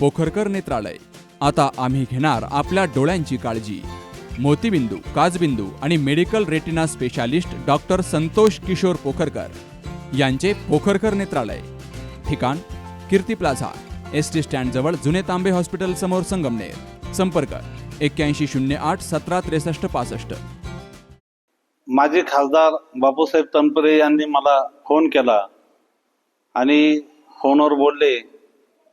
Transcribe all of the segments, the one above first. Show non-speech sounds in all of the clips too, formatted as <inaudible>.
पोखरकर नेत्रालय. आता आम्ही घेणार आपल्या डोळ्यांची काळजी. मोतीबिंदू काजबिंदू आणि medical retina specialist doctor Santosh Kishor Pokharkar यांचे पोखरकर नेत्रालय. ठिकाण Kirti plaza S T stand जवळ जुने तांबे हॉस्पिटल समोर संगमनेर. संपर्क एक्क्याऐंशी शून्य आठ सतरा त्रेसष्ट पासष्ट. माजी खासदार बापूसाहेब तनपुरे यांनी मला फोन केला आणि फोनवर बोलले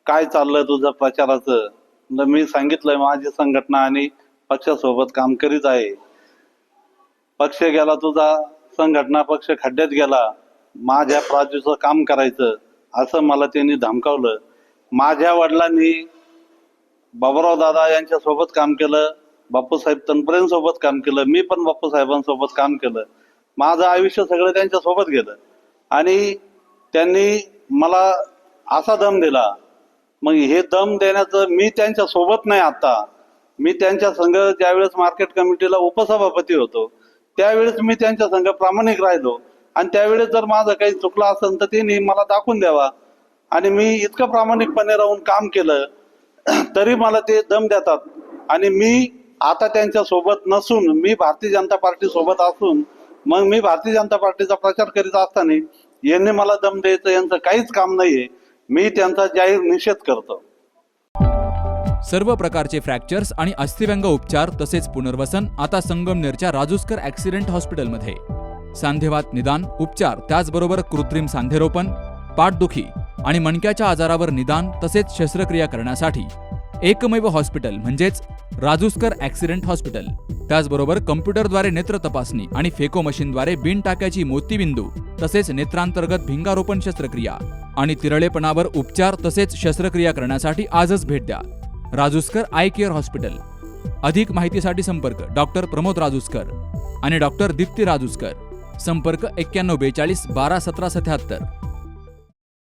काय चाललंय तुझं प्रचाराचं? मी सांगितलंय माझी संघटना आणि पक्षासोबत काम करीत आहे. पक्ष गेला तुझा संघटना पक्ष खड्ड्यात गेला. माझ्या प्राजूचं काम करायचं असं मला त्यांनी धमकावलं. माझ्या वडिलांनी बाबुराव दादा यांच्या सोबत काम केलं बापूसाहेब तनपुरेंसोबत काम केलं मी पण बापूसाहेबांसोबत काम केलं. माझं आयुष्य सगळं त्यांच्यासोबत गेलं. आणि त्यांनी मला असा दम दिला मग हे दम देण्याचं मी त्यांच्यासोबत नाही आता. मी त्यांच्या संघ ज्यावेळेस मार्केट कमिटीला उपसभापती होतो त्यावेळेस मी त्यांच्या संघ प्रामाणिक राहिलो. आणि त्यावेळेस जर माझं काही चुकलं असेल तर त्यांनी मला दाखवून द्यावा. आणि मी इतकं प्रामाणिकपणे राहून काम केलं <clears throat> तरी मला ते दम देतात. आणि मी आता त्यांच्यासोबत नसून मी भारतीय जनता पार्टी सोबत असून मग मी भारतीय जनता पार्टीचा प्रचार करीत असताना यांनी मला दम द्यायचं यांचं काहीच काम नाहीये. मी त्यांचा जाहीर निषेध करतो. सर्व प्रकारचे फ्रॅक्चर्स आणि अस्थिव्यंग उपचार तसेच पुनर्वसन आता संगमनेरच्या राजूस्कर ॲक्सिडेंट हॉस्पिटलमध्ये. सांधेवात निदान उपचार त्याचबरोबर कृत्रिम सांधेरोपण पाठदुखी आणि मणक्याच्या आजारावर निदान तसेच शस्त्रक्रिया करण्यासाठी एकमेव हॉस्पिटल म्हणजेच राजूस्कर ॲक्सिडेंट हॉस्पिटल. त्याचबरोबर कम्प्युटरद्वारे नेत्र तपासणी आणि फेको मशीनद्वारे बिन टाक्याची मोतीबिंदू तसेच नेत्रांतर्गत भिंगारोपण शस्त्रक्रिया आणि तिरळेपणावर उपचार तसेच शस्त्रक्रिया करण्यासाठी आजच भेट द्या. Rajuskar eye care hospital. अधिक माहितीसाठी संपर्क डॉक्टर प्रमोद राजूस्कर आणि डॉक्टर दीप्ती राजूस्कर. संपर्क एक्क्याण्णव बेचाळीस बारा सतरा सत्याहत्तर.